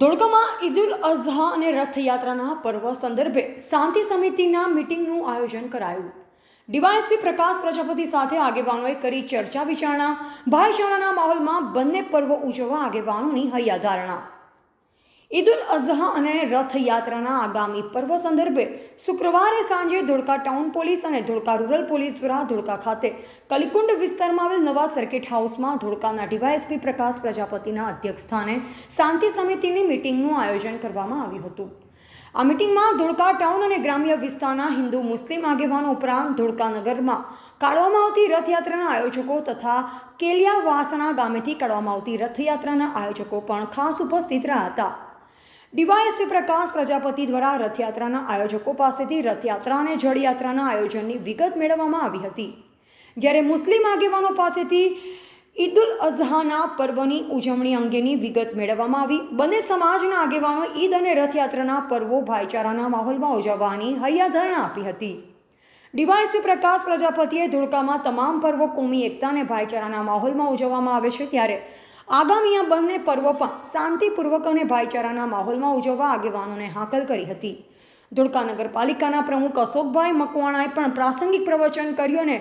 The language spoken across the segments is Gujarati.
ધોળકામાં ઈદુલ અઝહા અને રથયાત્રાના પર્વ સંદર્ભે શાંતિ સમિતિના મિટિંગનું આયોજન કરાયું. ડીવાયએસપી પ્રકાશ પ્રજાપતિ સાથે આગેવાનોએ કરી ચર્ચા વિચારણા. ભાઈચારાના માહોલમાં બંને પર્વ ઉજવવા આગેવાનોની હૈયાધારણા. ઈદુલ અઝહા અને રથયાત્રાના આગામી પર્વ સંદર્ભે શુક્રવારે સાંજે ધોળકા ટાઉન પોલીસ અને ધોળકા રૂરલ પોલીસ દ્વારા ધોળકા ખાતે કલિકુંડ વિસ્તારમાં આવેલ નવા સર્કિટ હાઉસમાં ધોળકાના ડીવાયએસપી પ્રકાશ પ્રજાપતિના અધ્યક્ષસ્થાને શાંતિ સમિતિની મિટિંગનું આયોજન કરવામાં આવ્યું હતું. આ મિટિંગમાં ધોળકા ટાઉન અને ગ્રામ્ય વિસ્તારના હિન્દુ મુસ્લિમ આગેવાનો ઉપરાંત ધોળકા નગરમાં કાઢવામાં આવતી રથયાત્રાના આયોજકો તથા કેલિયા વાસણા ગામેથી કાઢવામાં આવતી રથયાત્રાના આયોજકો પણ ખાસ ઉપસ્થિત રહ્યા હતા. ડીવાયએસપી પ્રકાશ પ્રજાપતિ દ્વારા રથયાત્રાના આયોજકો પાસેથી રથયાત્રા અને જળયાત્રાના આયોજનની વિગત મેળવવામાં આવી હતી. જ્યારે મુસ્લિમ આગેવાનો પાસેથી ઈદ ઉલ અઝહાના પર્વની ઉજવણી અંગેની વિગત મેળવવામાં આવી. બંને સમાજના આગેવાનો ઈદ અને રથયાત્રાના પર્વો ભાઈચારાના માહોલમાં ઉજવવાની હૈયાધારણા આપી હતી. ડીવાયએસપી પ્રકાશ પ્રજાપતિએ ધોળકામાં તમામ પર્વો, કોમી એકતા અને ભાઈચારાના માહોલમાં ઉજવવામાં આવે છે. ત્યારે આગામી આ બંને પર્વો પણ શાંતિપૂર્વક અને ભાઈચારાના માહોલમાં ઉજવવા આગેવાનોને હાકલ કરી હતી. ધોળકા નગરપાલિકાના પ્રમુખ અશોકભાઈ મકવાણાએ પણ પ્રાસંગિક પ્રવચન કર્યું અને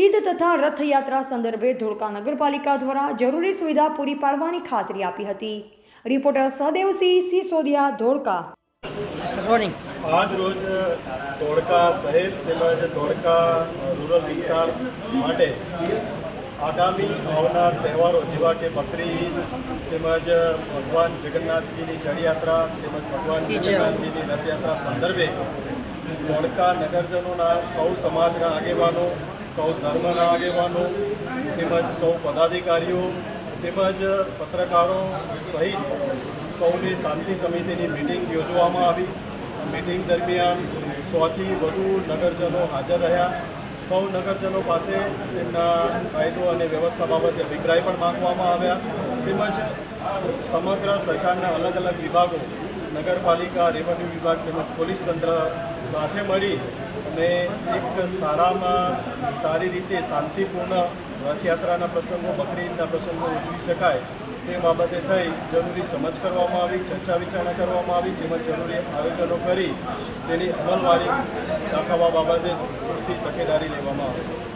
ઈદ તથા રથયાત્રા સંદર્ભે ધોળકા નગરપાલિકા દ્વારા જરૂરી સુવિધા પૂરી પાડવાની ખાતરી આપી હતી. રિપોર્ટર સહદેવસિંહ સિસોદિયા ધોળકા આજ રોજ ધોળકા શહેર તેમજ ધોળકા રૂરલ વિસ્તાર માટે આગામી આવનાર તહેવારો જેવા કે બકરી તેમજ ભગવાન જગન્નાથજીની શળયાત્રા તેમજ ભગવાન જગન્નાથજીની રથયાત્રા સંદર્ભે ધોળકા નગરજનોના સૌ સમાજના આગેવાનો સૌ ધર્મના આગેવાનો તેમજ સૌ પદાધિકારીઓ તેમજ પત્રકારો સહિત સૌની શાંતિ સમિતિની મિટિંગ યોજવામાં આવી. મિટિંગ દરમિયાન સોથી વધુ નગરજનો હાજર રહ્યા. સૌ નગરજનો પાસે તેમના કાયદો અને વ્યવસ્થા બાબતે અભિપ્રાય પણ માંગવામાં આવ્યા. તેમજ સમગ્ર સરકારના અલગ અલગ વિભાગો, નગરપાલિકા, રેવન્યુ વિભાગ તેમજ પોલીસ તંત્ર સાથે મળી અને એક સારામાં સારી રીતે શાંતિપૂર્ણ રથયાત્રાના પ્રસંગો, બકરી પ્રસંગો ઉજવી શકાય. તે બાબતે થઈ જરૂરી સમજ કરવામાં આવી, ચર્ચા વિચારણા કરવામાં આવી, તેમજ જરૂરી આયોજનો કરી તેની અમલવારી દાખવવા બાબતે પૂરતી તકેદારી લેવામાં આવે છે.